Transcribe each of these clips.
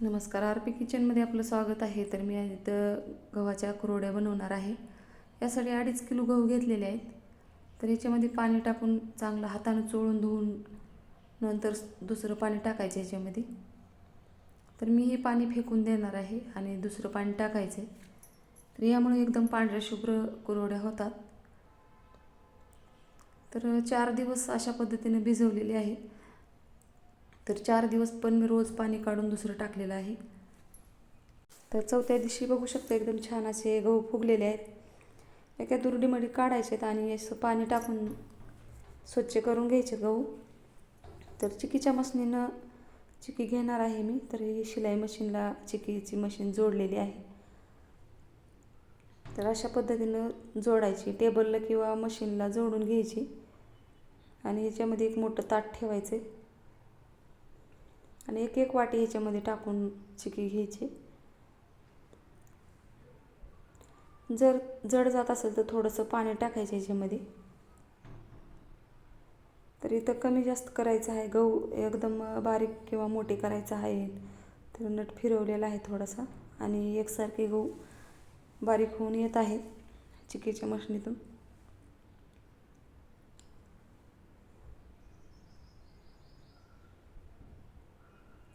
नमस्कार R P किचनमध्ये आपलं स्वागत आहे. तर मी इथं गव्हाच्या कुरोड्या बनवणार आहे. यासाठी अडीच किलो गहू घेतलेले आहेत. तर याच्यामध्ये पाणी टाकून चांगलं हातानं चोळून धुवून नंतर दुसरं पाणी टाकायचं याच्यामध्ये. तर मी हे पाणी फेकून देणार आहे आणि दुसरं पाणी टाकायचं आहे. तर यामुळे एकदम पांढऱ्या शुभ्र कुरोड्या होतात. तर चार दिवस अशा पद्धतीने भिजवलेले आहे तर चार दिवस पण मी रोज पाणी काढून दुसरं टाकलेलं आहे. तर चौथ्या दिवशी बघू शकता एकदम छान असे गहू फुगलेले आहेत. एका दुरडीमध्ये काढायचे आहेत आणि असं पाणी टाकून स्वच्छ करून घ्यायचे गहू. तर चिकीच्या मशनीनं चिकी घेणार आहे मी तर ही शिलाई मशीनला चिकीची मशीन जोडलेली आहे. तर अशा पद्धतीनं जोडायची टेबलला किंवा मशीनला जोडून घ्यायची. आणि ह्याच्यामध्ये एक मोठं ताट ठेवायचं आणि एक एक वाटी ह्याच्यामध्ये टाकून चिकी घ्यायची. जर जड जात असेल तर थोडंसं पाणी टाकायचं ह्याच्यामध्ये. तर इथं कमी जास्त करायचं आहे. गहू एकदम बारीक किंवा मोठे करायचं आहे. तर नट फिरवलेला आहे थोडासा. आणि एकसारखे गहू बारीक होऊन येत आहे चिकीच्या मशनीतून.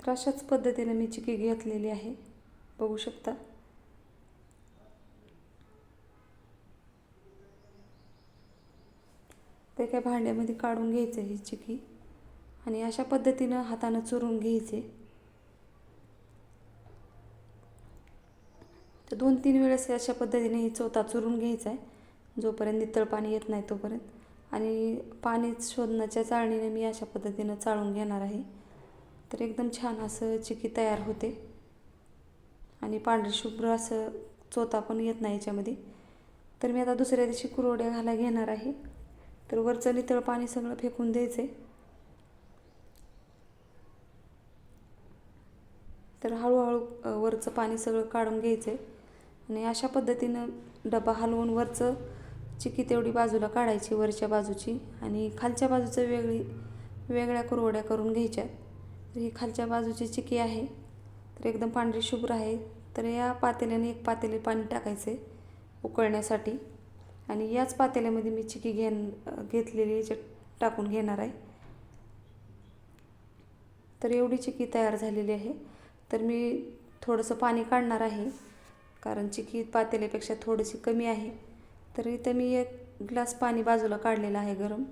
तर अशाच पद्धतीने मी चिकी घेतलेली आहे. बघू शकता. ते काय भांड्यामध्ये काढून घ्यायचं ही चिकी. आणि अशा पद्धतीनं हातानं चुरून घ्यायचे. तर दोन तीन वेळेस अशा पद्धतीने ही चोथा चुरून घ्यायचा आहे. जोपर्यंत नितळ पाणी येत नाही तोपर्यंत. आणि पाणी शोधण्याच्या चाळणीने मी अशा पद्धतीनं चाळून घेणार आहे. तर एकदम छान असं चिकी तयार होते. आणि पांढरे शुभ्र असं चोथा पण येत नाही याच्यामध्ये. तर मी आता दुसऱ्या दिवशी कुरवड्या घाला घेणार आहे. तर वरचं नितळ पाणी सगळं फेकून द्यायचं आहे तर हळूहळू वरचं पाणी सगळं काढून घ्यायचं आहे आणि अशा पद्धतीनं डबा हलवून वरचं चिकी तेवढी बाजूला काढायची वरच्या बाजूची. आणि खालच्या बाजूचं वेगळी वेगळ्या कुरवड्या करून घ्यायच्या. तर ही खालच्या बाजूची चिकी आहे. तर एकदम पांढरी शुभ्र आहे. तर या पातेल्याने एक पातेले पाणी टाकायचं आहे उकळण्यासाठी. आणि याच पातेल्यामध्ये मी चिकी घेन घेतलेली याच्यात टाकून घेणार आहे. तर एवढी चिकी तयार झालेली आहे. तर मी थोडंसं पाणी काढणार आहे. कारण चिकी पातेल्यापेक्षा थोडीशी कमी आहे. तर इथं मी एक ग्लास पाणी बाजूला काढलेलं आहे गरम.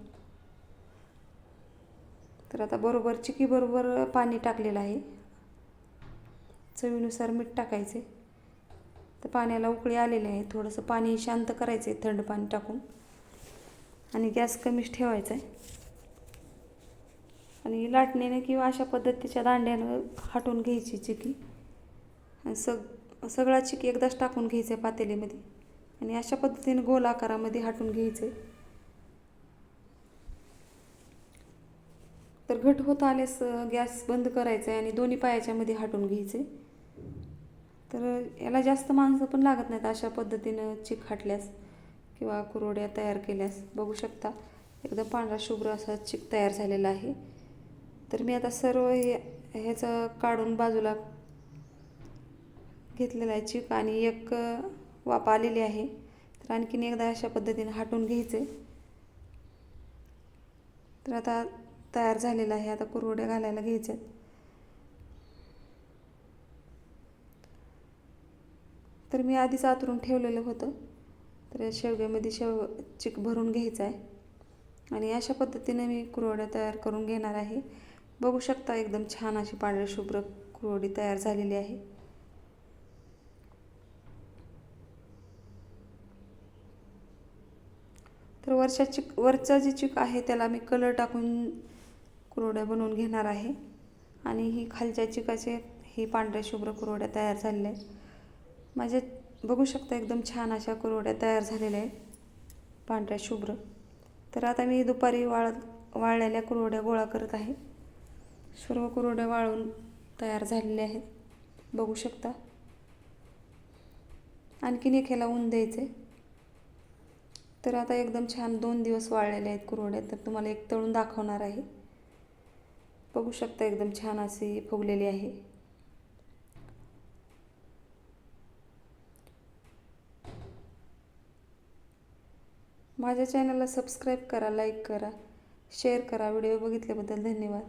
तर आता बरोबर चिकीबरोबर पाणी टाकलेलं आहे. चवीनुसार मीठ टाकायचे. तर पाण्याला उकळी आलेली आहे. थोडंसं पाणी शांत करायचं आहे थंड पाणी टाकून. आणि गॅस कमीच ठेवायचा आहे. आणि लाटण्याने किंवा अशा पद्धतीच्या दांड्यानं हाटून घ्यायची चिकी. आणि सग सगळा चिकी एकदाच टाकून घ्यायचं आहे पातेलीमध्ये. आणि अशा पद्धतीने गोल आकारामध्ये हाटून घ्यायचं आहे तर घट होत आल्यास गॅस बंद करायचा आहे आणि दोन्ही पायाच्यामध्ये हाटून घ्यायचे. तर याला जास्त माणसं पण लागत नाहीत अशा पद्धतीनं चिक हाटल्यास किंवा कुरोड्या तयार केल्यास. बघू शकता एकदम पांढरा शुभ्र असा चिक तयार झालेला आहे. तर मी आता सर्व हे ह्याचं काढून बाजूला घेतलेला आहे चिक आणि एक वाप आलेली आहे. तर आणखीन एकदा अशा पद्धतीने हाटून घ्यायचे. तर आता तयार झालेला आहे. आता कुरवड्या घालायला घ्यायच्यात तर मी आधीच आतरून ठेवलेलं होतं. तर या शेवग्यामध्ये शेव चिक भरून घ्यायचा आहे. आणि अशा पद्धतीने मी कुरवड्या तयार करून घेणार आहे. बघू शकता एकदम छान अशी पांढरी शुभ्र कुरवडी तयार झालेली आहे. तर वरच्या चिक वरचा जी चिक आहे त्याला मी कलर टाकून कुरवड्या बनवून घेणार आहे. आणि ही खालच्या चिकाचे ही पांढऱ्या शुभ्र कुरवड्या तयार झालेल्या आहेत. माझ्या बघू शकता एकदम छान अशा कुरवड्या तयार झालेल्या आहेत. पांढऱ्या शुभ्र. तर आता मी दुपारी वाळ वाळलेल्या कुरवड्या गोळा करत आहे. सर्व कुरवड्या वाळून तयार झालेल्या आहेत. बघू शकता. आणखीन एक ह्याला ऊन द्यायचे तर आता एकदम छान दोन दिवस वाळलेले आहेत कुरवड्या. तर तुम्हाला एक तळून दाखवणार आहे. बघू शकता एकदम छान अशी फुगलेली आहे. माझ्या चॅनलला सबस्क्राईब करा लाईक करा शेअर करा. व्हिडिओ बघितल्याबद्दल धन्यवाद.